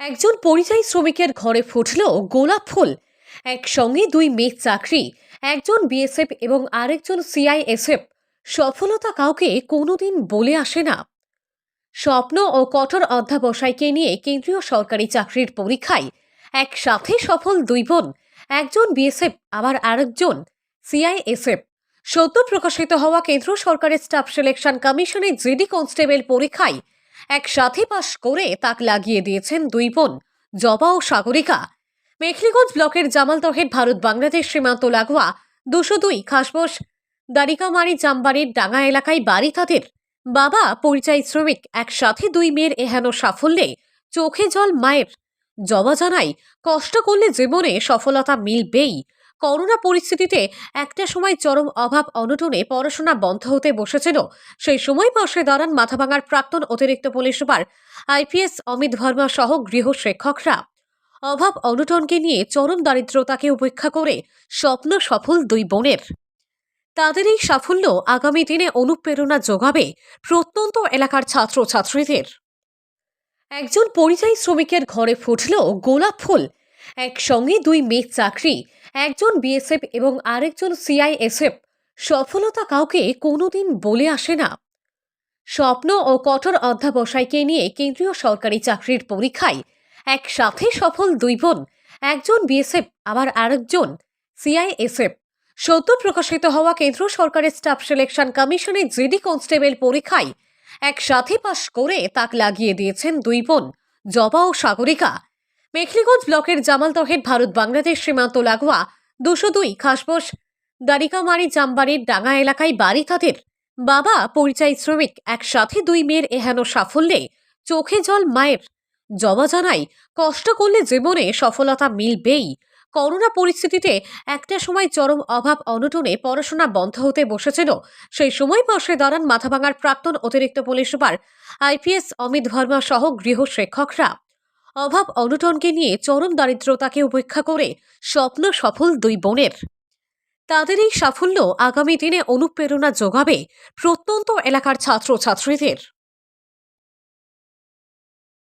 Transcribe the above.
একজন পরিযায়ী শ্রমিকের ঘরে ফুটল গোলাপ ফুল। একসঙ্গে দুই মেয়ে চাকরি, একজন বিএসএফ এবং আরেকজন সিআইএসএফ। সফলতা কাউকে কোনোদিন বলে আসে না। স্বপ্ন ও কঠোর অধ্যাবসায়কে নিয়ে কেন্দ্রীয় সরকারি চাকরির পরীক্ষায় একসাথে সফল দুই বোন, একজন বিএসএফ, আবার আরেকজন সিআইএসএফ। সদ্য প্রকাশিত হওয়া কেন্দ্র সরকারের স্টাফ সিলেকশন কমিশনের জিডি কনস্টেবল পরীক্ষায় একসাথে পাশ করে তাক লাগিয়ে দিয়েছেন দুই বোন, জবা ও সাগরিকা। মেখলিগঞ্জ ব্লকের জামালদহের ভারত বাংলাদেশ সীমান্ত লাগোয়া দুশো দুই খাসবস, দারিকামারি জামবাড়ির ডাঙা এলাকায় বাড়ি তাদের। বাবা পরিযায়ী শ্রমিক, একসাথে দুই মেয়ের এহেন সাফল্যে চোখে জল মায়ের। জবা জানাই কষ্ট করলে জীবনে সফলতা মিলবেই। করোনা পরিস্থিতিতে একটা সময় চরম অভাব অনটনে পড়াশোনা বন্ধ হতে বসেছিল। সেই সময় পাশে দাঁড়ান মাথাভাঙার প্রাক্তন অতিরিক্ত police super IPS Amit Verma সহ গৃহ শিক্ষকরা। অভাব অনটনকে নিয়ে চরম দারিদ্রতাকে উপেক্ষা করে স্বপ্ন সফল দুই বোনের। তাদের এই সাফল্য আগামী দিনে অনুপ্রেরণা যোগাবে প্রত্যন্ত এলাকার ছাত্রছাত্রীদের। একজন পরিযায়ী শ্রমিকের ঘরে ফুটল গোলাপ ফুল। একসঙ্গে দুই মেয়ে চাকরি। একজন বিএসএফ এবং আরেকজন সিআইএসএফ। সফলতা কাউকে কোনোদিন বলে আসে না। স্বপ্ন ও কঠোর অধ্যাবসায়কে নিয়ে কেন্দ্রীয় সরকারি চাকরির পরীক্ষায় একসাথে সফল দুই বোন, একজন বিএসএফ, আবার আরেকজন সিআইএসএফ। সদ্য প্রকাশিত হওয়া কেন্দ্র সরকারের স্টাফ সিলেকশন কমিশনের জিডি কনস্টেবল পরীক্ষায় একসাথে পাশ করে তাক লাগিয়ে দিয়েছেন দুই বোন, জবা ও সাগরিকা। মেখলিগঞ্জ ব্লকের জামালদহের ভারত বাংলাদেশ সীমান্ত লাগোয়া দুশো দুই খাসবোস, দারিকামারি জামবাড়ির ডাঙা এলাকায় বাড়ি তাদের। বাবা পরিযায়ী শ্রমিক, একসাথে দুই মেয়ের এহেন সাফল্যে চোখে জল মায়ের। জবা জানাই কষ্ট করলে জীবনে সফলতা মিলবেই। করোনা পরিস্থিতিতে একটা সময় চরম অভাব অনটনে পড়াশোনা বন্ধ হতে বসেছিল। সেই সময় পাশে দাঁড়ান মাথাভাঙার প্রাক্তন অতিরিক্ত police super IPS Amit Verma সহ গৃহ শিক্ষকরা। অভাব অনটনকে নিয়ে চরম দারিদ্রতাকে উপেক্ষা করে স্বপ্ন সফল দুই বোনের। তাদের এই সাফল্য আগামী দিনে অনুপ্রেরণা যোগাবে প্রত্যন্ত এলাকার ছাত্রছাত্রীদের।